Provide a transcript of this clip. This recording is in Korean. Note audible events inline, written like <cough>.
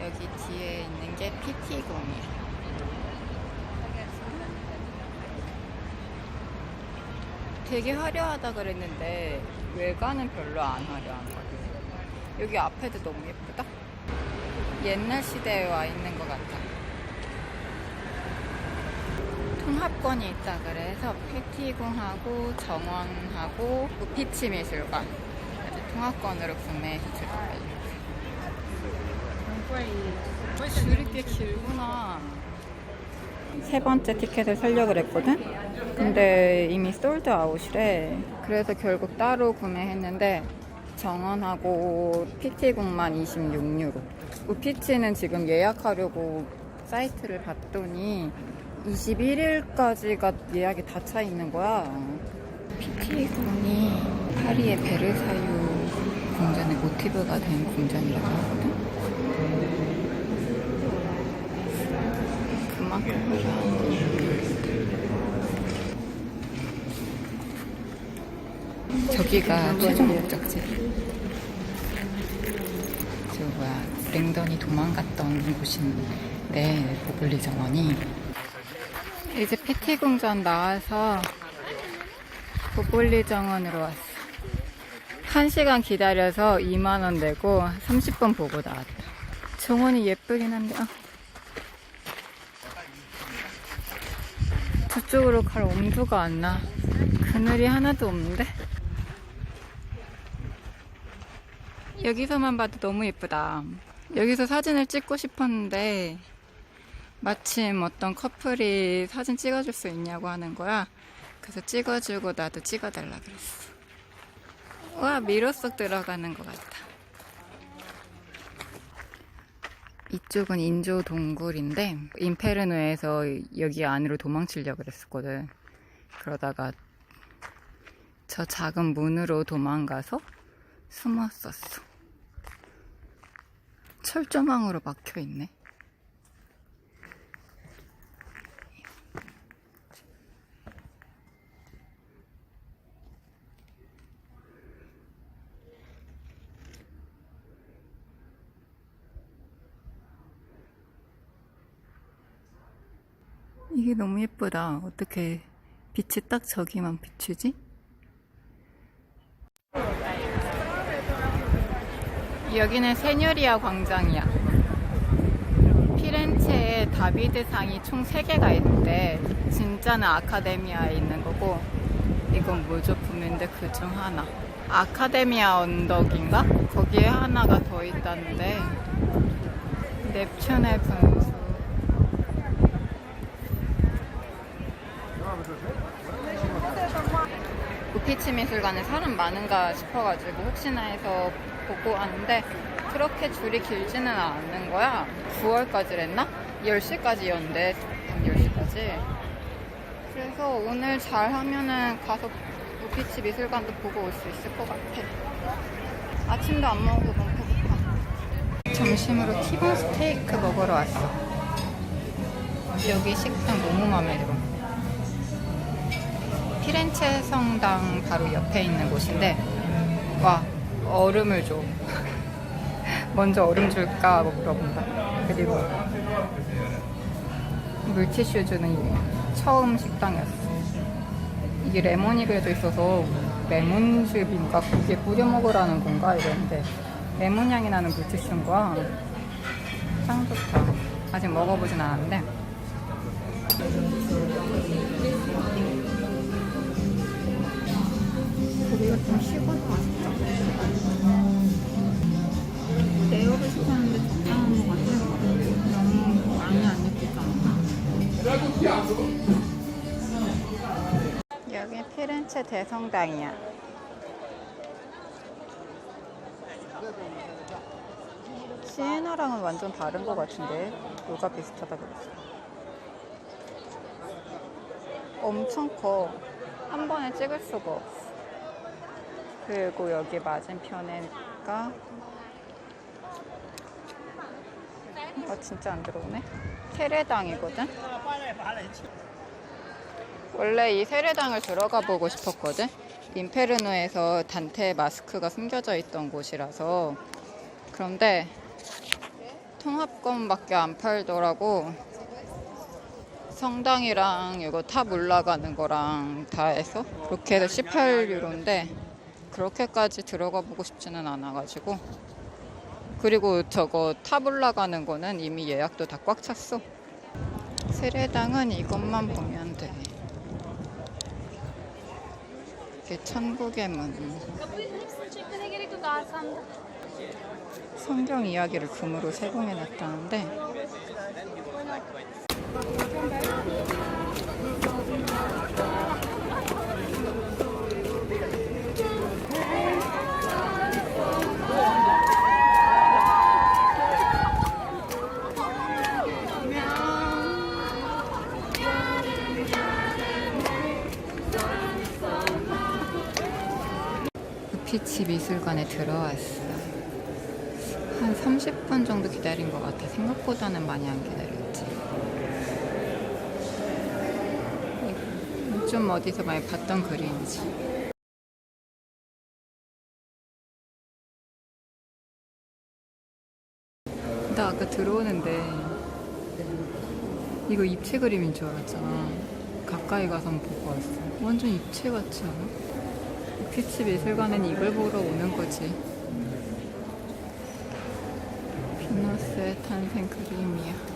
여기 뒤에 있는 게 PT공이야. 되게 화려하다 그랬는데 외관은 별로 안 화려한 것 같아. 여기 앞에도 너무 예쁘다. 옛날 시대에 와 있는 것 같아. 통합권이 있다 그래서 패티궁하고 정원하고 우피치 미술관 그래서 통합권으로 구매해서 들어가요. 줄이 꽤 길구나. 세 번째 티켓을 살려고 그랬거든? 근데 이미 솔드 아웃이래. 그래서 결국 따로 구매했는데 정원하고 PT궁만 26유로. 우피치는 지금 예약하려고 사이트를 봤더니 21일까지가 예약이 다 차 있는 거야. PT궁이 파리의 베르사유 궁전의 모티브가 된 궁전이라고 하거든? 그만큼 화려한 저기가 최종 목적지. 저 뭐야 랭던이 도망갔던 곳인데 보블리 정원이 이제 패티 궁전 나와서 보블리 정원으로 왔어. 1시간 기다려서 2만원 내고 30분 보고 나왔다. 정원이 예쁘긴 한데, 아. 저쪽으로 갈 엄두가 안 나. 그늘이 하나도 없는데? 여기서만 봐도 너무 예쁘다. 여기서 사진을 찍고 싶었는데, 마침 어떤 커플이 사진 찍어줄 수 있냐고 하는 거야. 그래서 찍어주고 나도 찍어달라 그랬어. 와, 미로 속 들어가는 것 같다. 이쪽은 인조 동굴인데, 임페르노에서 여기 안으로 도망치려고 그랬었거든. 그러다가 저 작은 문으로 도망가서 숨었었어. 철조망으로 막혀 있네. 이게 너무 예쁘다. 어떻게 빛이 딱 저기만 비추지? 여기는 세뇨리아 광장이야. 피렌체에 다비드상이 총 3개가 있는데 진짜는 아카데미아에 있는 거고 이건 모조품인데 그 중 하나. 아카데미아 언덕인가? 거기에 하나가 더 있다는데 넵튠의 분수 우피치 미술관에 사람 많은가 싶어가지고 혹시나 해서 보고 왔는데 그렇게 줄이 길지는 않는 거야. 9월까지 랬나? 10시까지였는데 밤 10시까지. 그래서 오늘 잘 하면은 가서 우피치 미술관도 보고 올 수 있을 것 같아. 아침도 안 먹어서 너무 배고파. 점심으로 티본 스테이크 먹으러 왔어. 여기 식당 너무 마음에 들어. 피렌체 성당 바로 옆에 있는 곳인데 와 얼음을 줘. <laughs> 먼저 얼음 줄까 물어본다 그리고 물티슈 주는 처음 식당이었어. 이게 레몬이 그려져 있어서 레몬즙인가? 거기에 뿌려 먹으라는 건가? 이랬는데 레몬 향이 나는 물티슈인 거야. 짱 좋다. 아직 먹어보진 않았는데 좀 식어서 맛있다. 레어를 시켰는데 적당한 것 같아. 너무 많이 안 익혔잖아. 여기 피렌체 대성당이야. 시에나랑은 완전 다른 것 같은데 뭐가 비슷하다 그랬어. 엄청 커. 한 번에 찍을 수가 없어. 그리고 여기 맞은편에가 아 진짜 안 들어오네 테레당이거든 원래 이 세례당을 들어가 보고 싶었거든. 인페르노에서 단테 마스크가 숨겨져 있던 곳이라서. 그런데 통합권밖에 안 팔더라고. 성당이랑 이거 탑 올라가는 거랑 다 해서 그렇게 해서 18유로인데 그렇게까지 들어가 보고 싶지는 않아가지고 그리고 저거 탑 올라가는 거는 이미 예약도 다 꽉 찼어. 세례당은 이것만 보면 돼. 이게 천국의 문. 성경 이야기를 금으로 세공해 놨다는데 우피치 미술관에 들어왔어. 한 30분 정도 기다린 것 같아. 생각보다는 많이 안 기다렸지. 이- 좀 어디서 많이 봤던 그림이지. 나 아까 들어오는데 이거 입체 그림인 줄 알았잖아. 가까이 가서 한번 보고 왔어. 완전 입체 같지 않아? 피치 미술관엔 이걸 보러 오는 거지. 비너스의 탄생 그림이야.